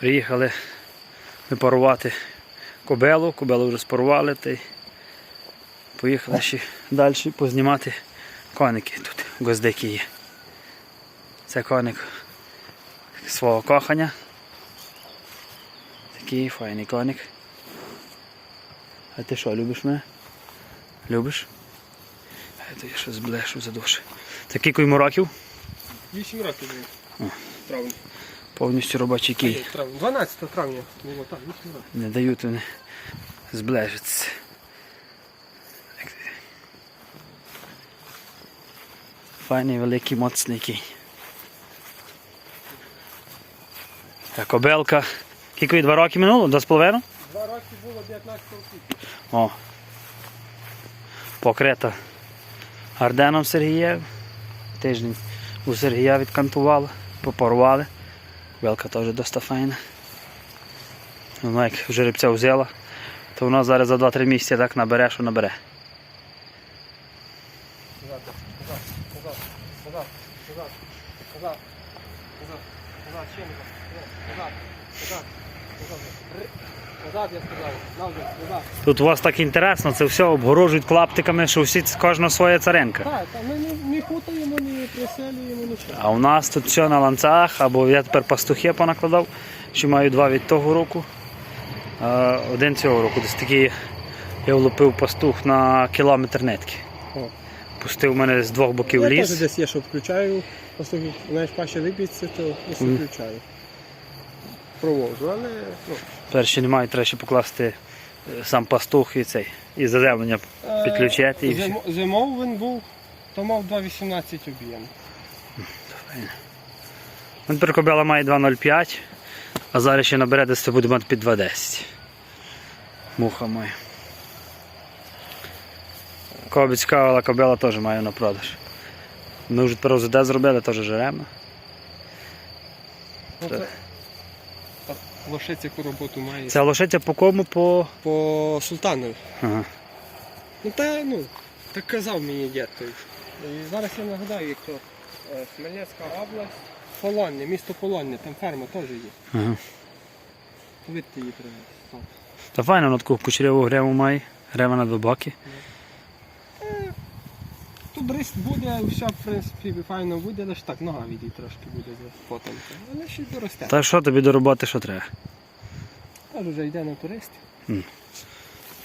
Приїхали ми парувати кобелу, кобелу вже спарували та й поїхали ще далі познімати коники тут, гоздики є. Це коник свого кохання. Такий файний коник. А ти що, любиш мене? Любиш? А то я щось блешу за душу. Такий йому років, 8 років було. Повністю робочий кій. 12 травня було так, 8. Не дають вони зближитися. Файний великий моцний кінь. Та кобелка. Скільки два роки минуло? Два з половиною? Два роки було 19 років. О. Покрита Арденом Сергієм. Тиждень у Сергія відкантували, попарували. Велка теж доста файна. Вона як жеребця взяла, то вона зараз за 2-3 місяці так набере, що набере. Назад, назад, я сказав, назад, назад. Тут у вас так інтересно, це все обгорожують клаптиками, що всі кожна своя царенка. Так, та ми не, не хутаємо, не приселюємо, нічого. А у нас тут все на ланцах, або я тепер пастухи понакладав, що маю два від того року. Один цього року. Десь такий я влупив пастух на кілометр нитки. О. Пустив мене з двох боків Я теж десь є, що включаю, просто знаєш, паща вибіться, то включаю. Провожу, але ну, Перші немає, треба ще покласти е, сам пастух і цей. І заземлення е, підключати і все. Зимов він був, то мав 2,18 об'єм. Він прикобила має 2,05, а зараз ще набере десь буде мати під 2,10. Муха моя. Кого цікавила, кобила теж маю на продаж. Ми вже тепер ОЗД зробили, теж жеремо. Ну, Лошиця яку роботу має. Це лошиця по кому по. По султанові. Ага. Ну та ну, так казав мені дід той. І зараз я нагадаю, як то е, Хмельницька область, Полонне, місто Полонне, там ферма теж є. ага. Видите її привезти. Та файно, вона таку кучеряву греву має. Грева на два боки. Ріст буде, все в принципі файно буде, лише так нога від її трошки буде потом. Але ще й доросте. Та що тобі до роботи, що треба? Тож вже йде на турист. Мгм.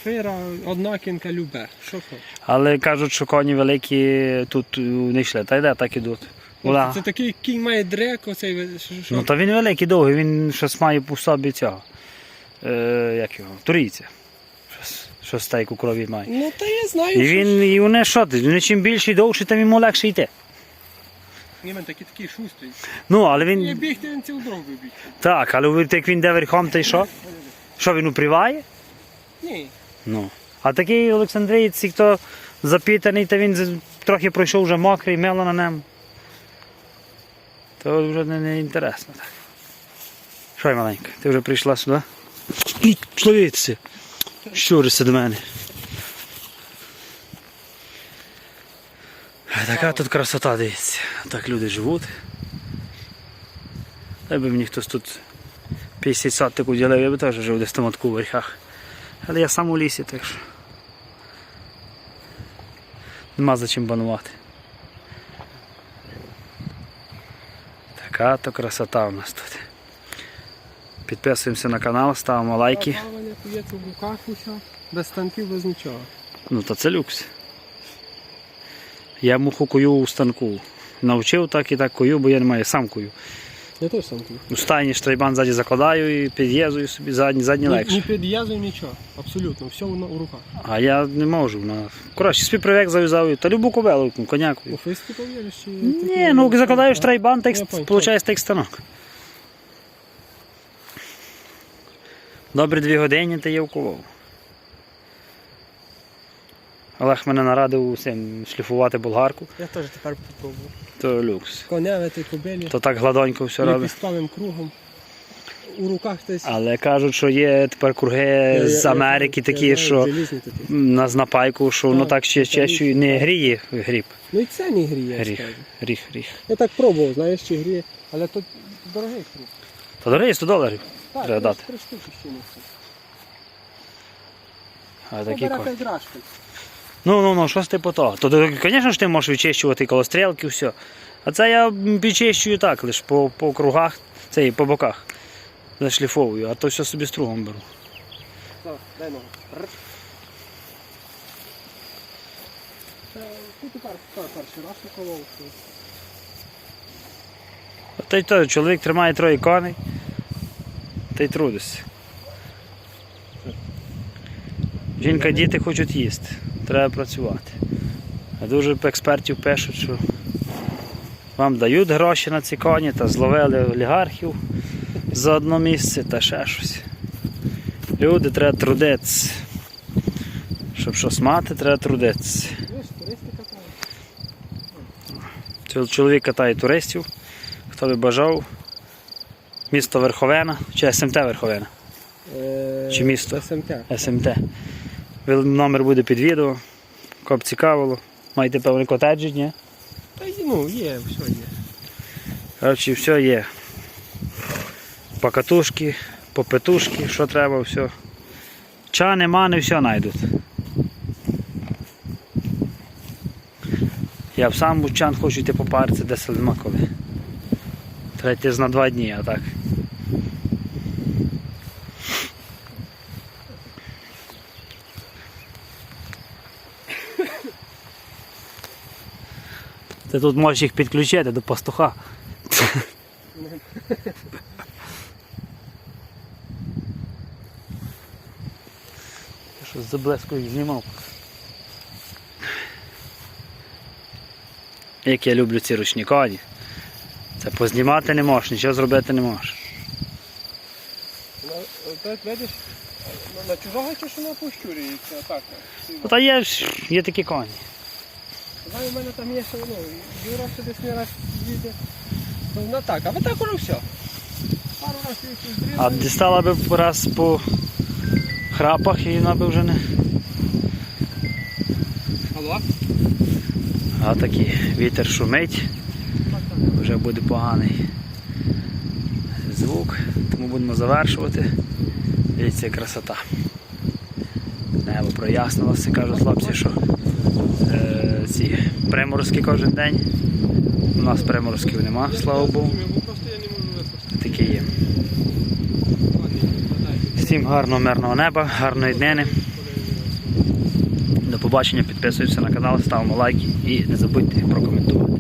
Фира, однакінка любе. Що хочеш. Але кажуть, що коні великі тут не йшли. Та йде, так ідуть. Була. Це такий кінь має дрек, оцей що, що. Ну то він великий довгий, він щось має по собі цього. Е, як його? Турійця. Щось стейку крові має. Ну та я знаю, І що він, і вони що? Вони чим більше і довше, тим йому легше йти. Ні, він такий такий шустрий. Ну, але Я він. бігти, він цілу дорогу біг. Так, але як він де верхом, то й що? Що він упріває? Ні. Ну. А такий Олександрієць, хто запітаний, то він трохи пройшов вже мокрий, мело на ньому. То вже не, не інтересно так. Що й маленька, ти вже прийшла сюди? Словіться. Щурися до мене. А Така тут красота дивіться. Так люди живуть. Дай би мені хтось тут 50 соток уділив, я би теж жив десь там в верхах. Але я сам у лісі, так що. Нема за чим банувати. Така то красота у нас тут. Підписуємося на канал, ставимо лайки. Без станків, без нічого. Ну то це люкс. Я муху кую у станку. Навчив так і так кую, бо я не маю, сам кую. Я теж сам кую. У стайні штрайбан ззаді закладаю і під'їзую собі задні, задні Ні, легше. ні під'язую нічого. Абсолютно. Все воно у руках. А я не можу. На... Коротше, собі привик зав'язав, та любу кобелу, коняку. У повіриш чи. Ні, ну закладаєш трайбан, так Я понял. виходить так станок. Добрі дві години та є вколов. Олег мене нарадив усім шліфувати болгарку, Я теж тепер попробую. то люкс. Коневити кобилі. То так гладонько все робить. Ліпістковим кругом. У руках десь. Але кажуть, що є тепер круги з Америки такі, що на знапайку, що воно Так, ще це не гріє гріб. Ну і це не гріє, я Гріх, гріх, гріх. Я так пробував, знаєш, чи гріє, але тут дорогий круг. Та дорогі 100 доларів. Так, три- дати. Три штуки ще несу. А такі п'ять рашків. Ну, ну, ну, щось типу того. То, то, звісно ж, ти можеш відчищувати коло стрілки, все. А це я м, підчищую так, лише по, по кругах, це і по боках. Зашліфовую, а то все собі стругом беру. Так, дай ногу. Р. Це Тут і пер- пер- перший раз уколов. Та й то, чоловік тримає троє коней, та й трудиться. Жінка, діти хочуть їсти, треба працювати. А дуже експертів пишуть, що вам дають гроші на ці коні та зловили олігархів за одно місце та ще щось. Люди треба трудитися. Щоб щось мати, треба трудитися. Чоловік катає туристів. Хто би бажав. Місто Верховена чи СМТ Верховена. Чи місто? СМТ. СМТ. Номер буде під відео. Кого б цікавило. Маєте певні котеджі, ні? Та ну, є, все є. Коротше, все є. Покатушки, попетушки, що треба, все. Чани, мани, все знайдуть. Я б сам у чан хочу йти попаритися, де нема коли. Третє на два дні, а так. Ти тут можеш їх підключити до пастуха. Щось заблеску їх знімав. Як я люблю ці ручні коні. Це познімати не можеш, нічого зробити не можеш. Ну, видиш, на- на чужого чи що на так. Ну, та є, ж- є такі коні. Знаю, у мене там є ще, ну, Юра ще десь не раз їде. Ну, на так, а ви так уже все. Пару разів зрізали. А дістала би раз по храпах і вона би вже не. Алло? А такий вітер шумить, вже буде поганий звук, тому будемо завершувати. Дивіться, красота. Небо прояснилося, кажуть хлопці, що е, ці приморозки кожен день. У нас приморозків нема, слава Богу. Такі є. Всім гарного мирного неба, гарної днини. До побачення, підписуйтесь на канал, ставимо лайки і не забудьте прокоментувати.